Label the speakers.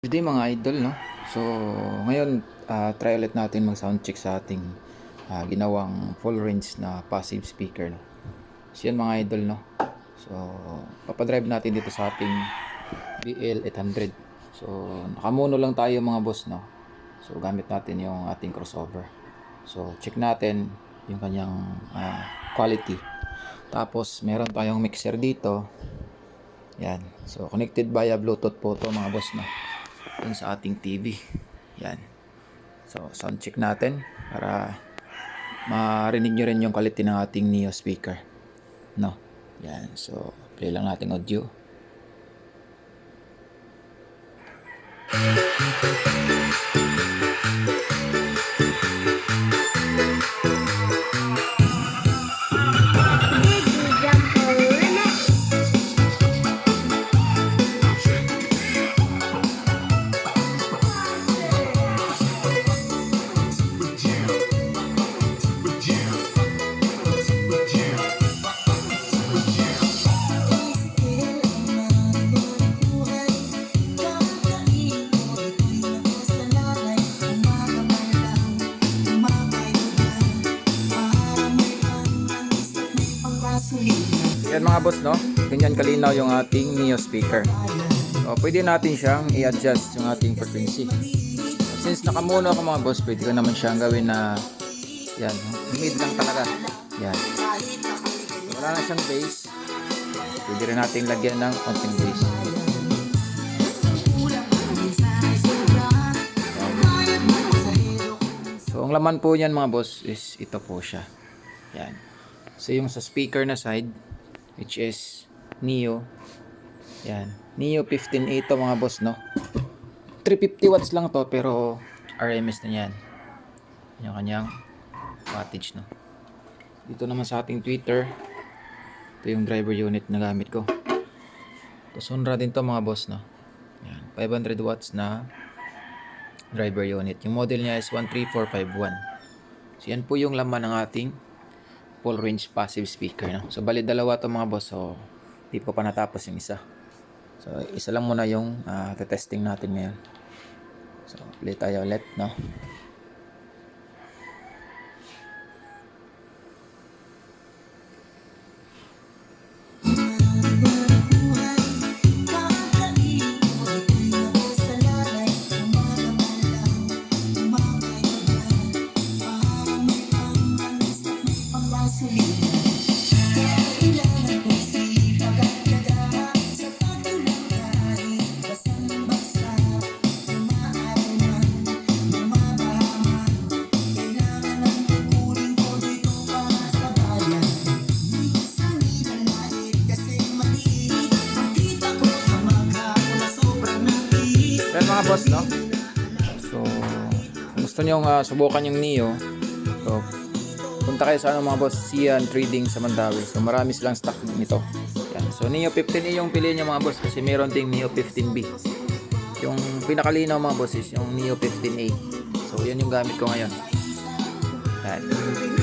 Speaker 1: Good day mga idol, no? So, ngayon, ah, try ulit natin mag-sound check sa ating ah, ginawang full range na passive speaker, no? So, yan mga idol, no? So, papadrive natin dito sa ating BL800. So, nakamono lang tayo mga boss, no? So, gamit natin yung ating crossover. So, check natin yung kanyang ah, quality. Tapos, meron tayong mixer dito. Yan. So, connected via Bluetooth po to mga boss, no? Dun sa ating TV. Yan. So, sound check natin para marinig nyo rin yung quality ng ating Neo speaker. No? Yan. So, play lang natin audio. Yan mga boss, no? Ganyan kalinaw yung ating Neo speaker. So, pwede natin siyang i-adjust yung ating frequency. Since nakamono ako mga boss, pwede ko naman siyang gawin na yan, mid lang talaga. Yan. Wala na siyang bass. Pwede rin natin lagyan ng konting bass. So, ang laman po niyan mga boss is ito po siya. Yan. So, yung sa speaker na side, which is Neo. Yan. Neo 15A to mga boss, no? 350 watts lang to, pero RMS na yan. Yung kanyang wattage, no? Dito naman sa ating Twitter, ito yung driver unit na gamit ko. Tapos Honra din to mga boss, no? Yan. 500 watts na driver unit. Yung model niya is 13451. So, yan po yung laman ng ating full range passive speaker. No? So, bali dalawa to mga boss. So, di ko pa natapos yung isa. So, isa lang muna yung uh, testing natin ngayon. So, play tayo ulit, no? Boss, no? So, kung gusto nyo uh, subukan yung Neo, so, punta kayo sa ano mga boss, Sian Trading sa Mandawi. So, marami silang stock nito. Yan. So, Neo 15A yung piliin nyo mga boss kasi meron ding Neo 15B. Yung pinakalinaw mga boss is yung Neo 15A. So, yan yung gamit ko ngayon. Yan.